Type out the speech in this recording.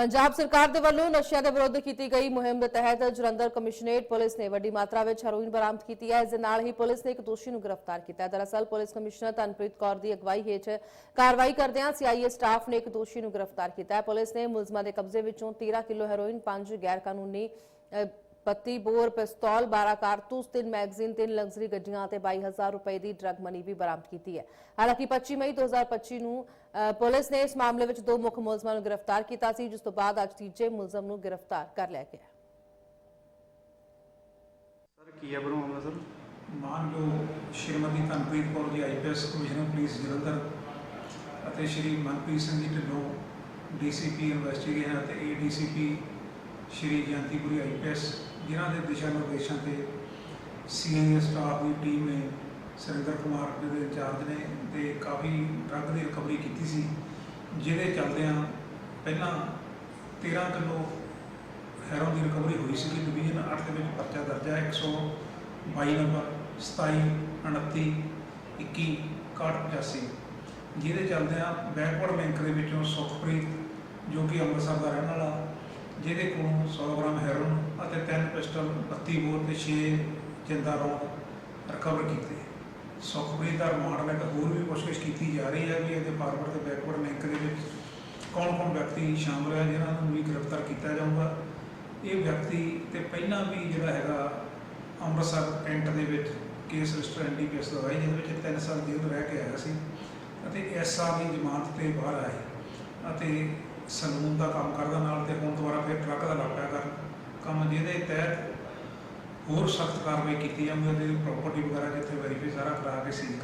ਪੰਜਾਬ ਸਰਕਾਰ ਦੇ ਵੱਲੋਂ ਨਸ਼ਿਆਂ ਦੇ ਵਿਰੁੱਧ ਕੀਤੀ ਗਈ ਮੁਹਿੰਮ ਦੇ ਤਹਿਤ ਜਲੰਧਰ ਕਮਿਸ਼ਨਰੇਟ ਪੁਲਿਸ ਨੇ ਵੱਡੀ ਮਾਤਰਾ ਵਿੱਚ ਹੈਰੋਇਨ ਬਰਾਮਦ ਕੀਤੀ ਹੈ। ਇਸ ਦੇ ਨਾਲ ਹੀ ਪੁਲਿਸ ਨੇ ਇੱਕ ਦੋਸ਼ੀ ਨੂੰ ਗ੍ਰਿਫਤਾਰ ਕੀਤਾ ਹੈ। ਦਰਅਸਲ ਪੁਲਿਸ ਕਮਿਸ਼ਨਰ ਤਨਪ੍ਰੀਤ ਕੌਰ ਦੀ ਅਗਵਾਈ ਹੇਠ ਕਾਰਵਾਈ ਕਰਦਿਆਂ ਸੀਆਈਏ ਸਟਾਫ ਨੇ ਇੱਕ ਦੋਸ਼ੀ ਨੂੰ ਗ੍ਰਿਫਤਾਰ ਕੀਤਾ ਹੈ। ਪੁਲਿਸ ਨੇ ਮੁਲਜ਼ਮਾਂ ਦੇ ਕਬਜ਼ੇ ਵਿੱਚੋਂ 13 ਕਿਲੋ ਹੈਰੋਇਨ 5 ਗੈਰ ਕਾਨੂੰਨੀ 32 ਬੋਰ ਪਿਸਤੌਲ 12 ਕਾਰਤੂਸ 3 ਮੈਗਜ਼ੀਨ 3 ਲਗਜ਼ਰੀ ਗੱਡੀਆਂ ਅਤੇ 22000 ਰੁਪਏ ਦੀ ਡਰੱਗ ਮਨੀ ਵੀ ਬਰਾਮਦ ਕੀਤੀ ਹੈ। ਹਾਲਾਂਕਿ 25 ਮਈ 2025 ਨੂੰ ਪੁਲਿਸ ਨੇ ਇਸ ਮਾਮਲੇ ਵਿੱਚ ਦੋ ਮੁੱਖ ਮੁਲਜ਼ਮਾਂ ਨੂੰ ਗ੍ਰਿਫਤਾਰ ਕੀਤਾ ਸੀ ਜਿਸ ਤੋਂ ਬਾਅਦ ਅੱਜ ਤੀਜੇ ਮੁਲਜ਼ਮ ਨੂੰ ਗ੍ਰਿਫਤਾਰ ਕਰ ਲਿਆ ਗਿਆ ਸਰ ਕੀ ਹੈ ਬਰੂ ਮਾਮਲਾ ਸਰ? ਮਾਨਯੋਗ Shrimati Tanpreet Kaur ji IPS commissioner police Jalandhar ਅਤੇ ਸ਼੍ਰੀ ਮਨਪ੍ਰੀਤ ਸਿੰਘ ਜੀ ਢਿੱਲੋਂ ਡੀਸੀਪੀ ਇਨਵੈਸਟੀਗੇਸ਼ਨ ਅਤੇ ਏਡੀਸੀਪੀ ਸ਼੍ਰੀ ਜਯੰਤੀਪੁਰੀ ਆਈਪੀਐਸ ਜਿਨ੍ਹਾਂ ਦੇ ਦਿਸ਼ਾ ਨਿਰਦੇਸ਼ਾਂ ਤੇ ਸੀਨੀਅਰ ਸਟਾਫ ਦੀ ਟੀਮ ਨੇ ਸੁਰਿੰਦਰ ਕੁਮਾਰ ਦੇ ਇੰਚਾਰਜ ਨੇ ਤੇ ਕਾਫੀ ਡਰੱਗ ਦੀ ਰਿਕਵਰੀ ਕੀਤੀ ਸੀ, ਜਿਹਦੇ ਚੱਲਦਿਆਂ ਪਹਿਲਾਂ 13 ਕਿਲੋ ਹੈਰੋਨ ਦੀ ਰਿਕਵਰੀ ਹੋਈ ਸੀ ਡਿਵੀਜ਼ਨ 8 ਦੇ ਵਿੱਚ ਪਰਚਾ ਦਰਜ ਹੈ 122 ਨੰਬਰ 27 29 21 6185 ਜਿਹਦੇ ਚੱਲਦਿਆਂ ਬੈਕਵਰਡ ਬੈਂਕ ਦੇ ਵਿੱਚੋਂ ਸੁਖਪ੍ਰੀਤ, ਜੋ ਕਿ ਅੰਮ੍ਰਿਤਸਰ ਦਾ ਰਹਿਣ ਵਾਲਾ ਜਿਹਦੇ ਕੋਲੋਂ 100 ਗ੍ਰਾਮ ਹੈਰੋਨ ਅਤੇ ਤਿੰਨ ਪਿਸਟਲ 32 ਬੋਰ ਤੇ 6 ਜਿੰਦਾ ਰੌਂਦ ਰਿਕਵਰ ਕੀਤੇ। ਸੁਖਪ੍ਰੀਤ ਦਾ ਰਿਮਾਂਡ ਲੈ ਕੇ ਹੋਰ ਵੀ ਪੁੱਛਗਿੱਛ ਕੀਤੀ ਜਾ ਰਹੀ ਹੈ ਵੀ ਇਹਦੇ ਫਾਰਵਰਡ ਤੇ ਬੈਕਵਰਡ ਲਿੰਕ ਦੇ ਵਿੱਚ ਕੌਣ-ਕੌਣ ਵਿਅਕਤੀ ਸ਼ਾਮਲ ਹੈ ਜਿਨ੍ਹਾਂ ਨੂੰ ਵੀ ਗ੍ਰਿਫਤਾਰ ਕੀਤਾ ਜਾਊਗਾ। ਇਹ ਵਿਅਕਤੀ ਤੇ ਪਹਿਲਾਂ ਵੀ ਜਿਹੜਾ ਹੈਗਾ ਅੰਮ੍ਰਿਤਸਰ ਕੈਂਟ ਦੇ ਵਿੱਚ ਕੇਸ ਰਜਿਸਟਰ ਐਨਡੀਪੀਐਸ ਲਗਾਈ, ਜਿਹਦੇ ਵਿੱਚ 3 ਸਾਲ ਜੇਲ੍ਹ ਰਹਿ ਕੇ ਆਇਆ ਸੀ ਅਤੇ ਐਸਆਰ ਦੀ ਜ਼ਮਾਨਤ ਤੇ ਬਾਹਰ ਆਏ। ਅਤੇ ਸਲੂਨ ਦਾ ਕੰਮ ਕਰਦਾ ਨਾਲ ਤੇ ਹੁਣ ਦੁਬਾਰਾ ਫਿਰ ਟਰੱਕ ਦਾ ਲੱਗ ਪਿਆ ਕਰਨ ਕੰਮ ਜਿਹਦੇ ਤਹਿਤ ਹੋਰ ਸਖਤ ਕਾਰਵਾਈ ਕੀਤੀ ਜਾਊਗੀ ਉਹਦੀ ਪ੍ਰੋਪਰਟੀ ਵਗੈਰਾ ਜਿੱਥੇ ਵੈਰੀਫਾਈ ਸਾਰਾ ਕਰਾ ਕੇ ਸੀਲ